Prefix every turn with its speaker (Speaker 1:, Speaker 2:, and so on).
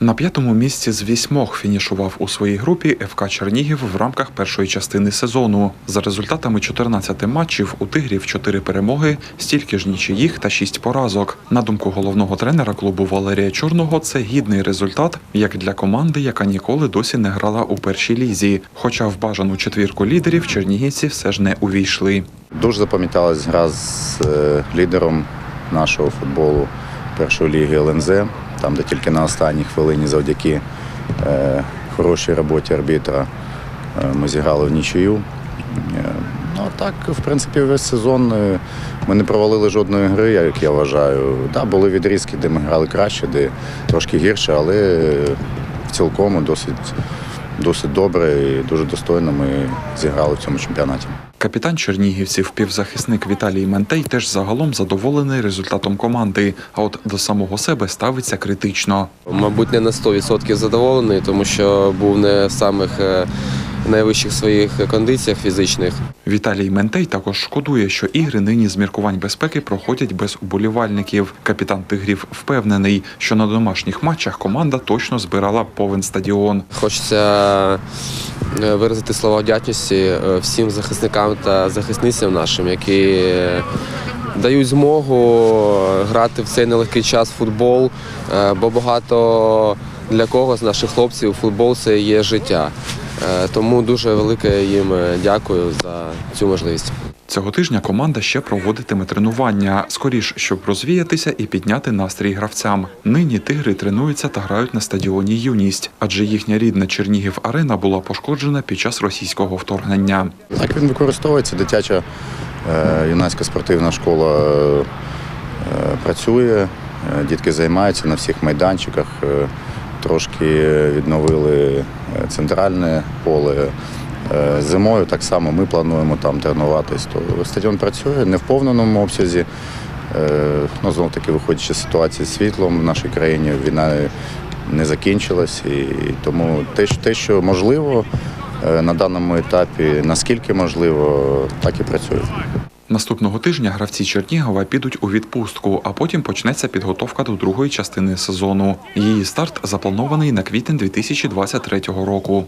Speaker 1: На п'ятому місці з вісьмох фінішував у своїй групі ФК Чернігів в рамках першої частини сезону. За результатами 14 матчів у тигрів 4 перемоги, стільки ж нічиїх та 6 поразок. На думку головного тренера клубу Валерія Чорного, це гідний результат як для команди, яка ніколи досі не грала у першій лізі. Хоча в бажану четвірку лідерів чернігівці все ж не увійшли.
Speaker 2: Дуже запам'яталась гра з е, лідером нашого футболу першої ліги ЛНЗ, там, де тільки на останній хвилині завдяки е, хорошій роботі арбітра е, ми зіграли в нічию. Е, ну так, в принципі, весь сезон е, ми не провалили жодної гри, як я вважаю. Да, були відрізки, де ми грали краще, де трошки гірше, але е, в цілкому досить, досить добре і дуже достойно ми зіграли в цьому чемпіонаті.
Speaker 1: Капітан чернігівців, півзахисник Віталій Ментей, теж загалом задоволений результатом команди. А от до самого себе ставиться критично.
Speaker 3: Мабуть, не на 100% задоволений, тому що був не самих е, найвищих своїх кондиціях фізичних.
Speaker 1: Віталій Ментей також шкодує, що ігри нині з міркувань безпеки проходять без уболівальників. Капітан тигрів впевнений, що на домашніх матчах команда точно збирала повен стадіон.
Speaker 3: Хочеться е, виразити слова вдячності е, всім захисникам та захисницям нашим, які е, дають змогу грати в цей нелегкий час футбол, е, бо багато для кого з наших хлопців футбол це є життя. Е, Тому дуже велике їм е, дякую за цю можливість.
Speaker 1: Цього тижня команда ще проводитиме тренування, скоріш, щоб розвіятися і підняти настрій гравцям. Нині тигри тренуються та грають на стадіоні Юність, адже їхня рідна Чернігів арена була пошкоджена під час російського вторгнення.
Speaker 2: Так він використовується. Дитяча е, юнацька спортивна школа працює, дітки займаються на всіх майданчиках. Трошки відновили е, центральне поле. Е, Зимою так само ми плануємо там тренуватись. То стадіон працює не в повному обсязі. Е, Ну, знову таки, виходячи з ситуації з світлом в нашій країні, війна не закінчилась. І тому те, що- можливо на даному етапі, наскільки можливо, так і працює.
Speaker 1: Наступного тижня гравці Чернігова підуть у відпустку, а потім почнеться підготовка до другої частини сезону. Її старт запланований на квітень 2023 року.